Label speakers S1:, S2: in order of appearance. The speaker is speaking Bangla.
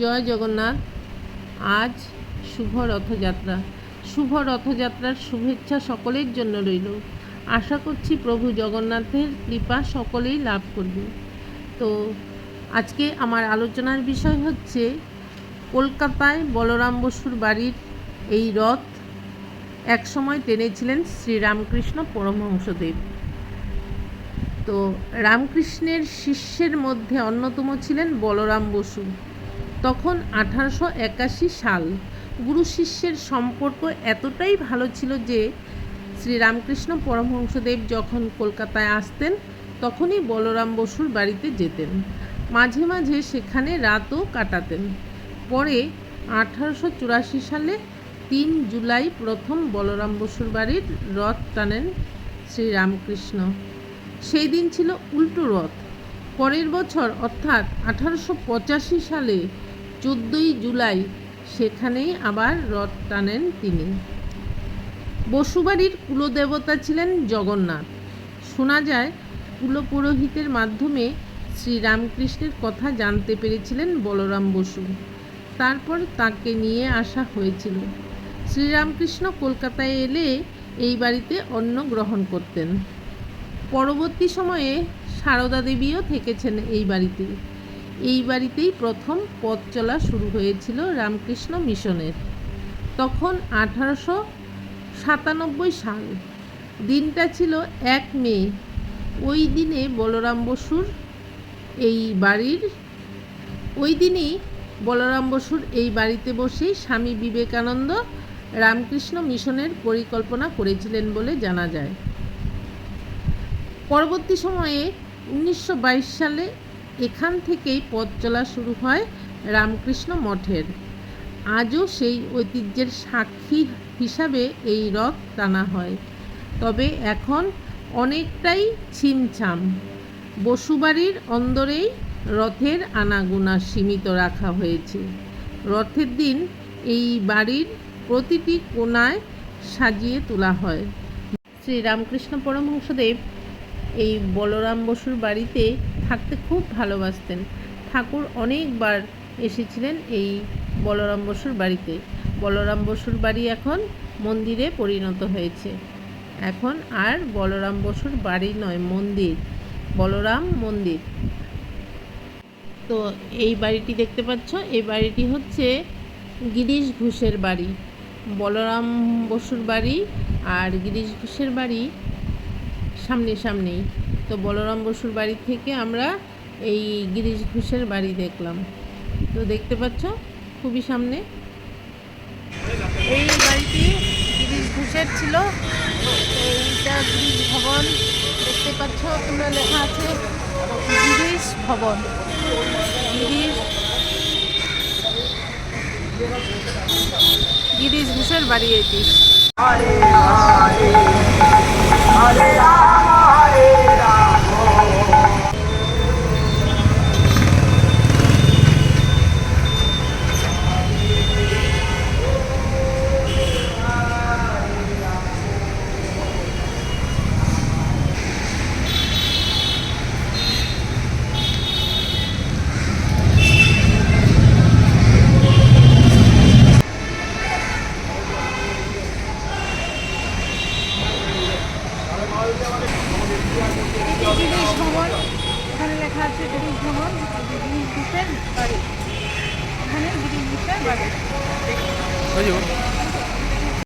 S1: জয় জগন্নাথ। আজ শুভ রথযাত্রা। শুভ রথযাত্রার শুভেচ্ছা সকলের জন্য রইল। আশা করছি প্রভু জগন্নাথের কৃপা সকলেই লাভ করবে। তো আজকে আমার আলোচনার বিষয় হচ্ছে কলকাতায় বলরাম বসুর বাড়ির এই রথ একসময় টেনেছিলেন শ্রীরামকৃষ্ণ পরমহংসদেব। তো রামকৃষ্ণের শিষ্যের মধ্যে অন্যতম ছিলেন বলরাম বসু। তখন আঠারোশো একাশি সাল গুরু শিষ্যের সম্পর্ক এতটাই ভালো ছিল যে শ্রীরামকৃষ্ণ পরমহংসদেব যখন কলকাতায় আসতেন, তখনই বলরাম বসুর বাড়িতে যেতেন। মাঝে মাঝে সেখানে রাতও কাটাতেন। পরে আঠারোশো চুরাশি সালে তিন জুলাই প্রথম বলরাম বসুর বাড়ির রথ টানেন শ্রীরামকৃষ্ণ। সেই দিন ছিল উল্টো রথ। পরের বছর অর্থাৎ আঠারোশো পঁচাশি সালে চোদ্দোই জুলাই সেখানেই আবার রথ টানেন তিনি। বসুবাড়ির কুলদেবতা ছিলেন জগন্নাথ। শোনা যায়, কুলপুরোহিতের মাধ্যমে শ্রীরামকৃষ্ণের কথা জানতে পেরেছিলেন বলরাম বসু। তারপর তাকে নিয়ে আসা হয়েছিল। শ্রীরামকৃষ্ণ কলকাতায় এলে এই বাড়িতে অন্ন গ্রহণ করতেন। পরবর্তী সময়ে সারদা দেবীও থেকেছেন এই বাড়িতে। এই বাড়িতেই প্রথম পথ চলা শুরু হয়েছিল রামকৃষ্ণ মিশনের। তখন আঠারোশো সাতানব্বই সাল। দিনটা ছিল এক মে। ওই দিনে বলরাম বসুর এই বাড়ির ওই দিনই বলরাম বসুর এই বাড়িতে বসেই স্বামী বিবেকানন্দ রামকৃষ্ণ মিশনের পরিকল্পনা করেছিলেন বলে জানা যায়। পরবর্তী সময়ে উনিশশো বাইশ সালে এখান থেকেই পথ চলা শুরু হয় রামকৃষ্ণ মঠের। আজও সেই ঐতিহ্যের সাক্ষী হিসাবে এই রথ টানা হয়। তবে এখন অনেকটাই ছিমছাম। বসুবাড়ির অন্দরেই রথের আনাগোনা সীমিত রাখা হয়েছে। রথের দিন এই বাড়ির প্রতিটি কোণায় সাজিয়ে তোলা হয়। শ্রী রামকৃষ্ণ পরমহংসদেব এই বলরাম বসুর বাড়িতে থাকতে খুব ভালোবাসতেন। ঠাকুর অনেকবার এসেছিলেন এই বলরাম বসুর বাড়িতে। বলরাম বসুর বাড়ি এখন মন্দিরে পরিণত হয়েছে। এখন আর বলরাম বসুর বাড়ি নয়, মন্দির। বলরাম মন্দির। তো এই বাড়িটি দেখতে পাচ্ছ, এই বাড়িটি হচ্ছে গিরিশ ঘোষের বাড়ি। বলরাম বসুর বাড়ি আর গিরিশ ঘোষের বাড়ি সামনে সামনেই। তো বলরাম বসুর বাড়ি থেকে আমরা এই গিরিশ ঘোষের বাড়ি দেখলাম। তো দেখতে পাচ্ছ, খুবই সামনে। এই বাড়িটি গিরিশ ঘোষের ছিল। এইটা গিরিশ ভবন। দেখতে পাচ্ছ, তোমরা লেখা আছে গিরিশ ভবন। গিরিশ গিরিশ ঘোষের বাড়ি এটি। আছে গিরিশ ভবন গিরিশ ঘোষের বাড়ি। এখানে গিরিশ ঘোষের বাড়ি।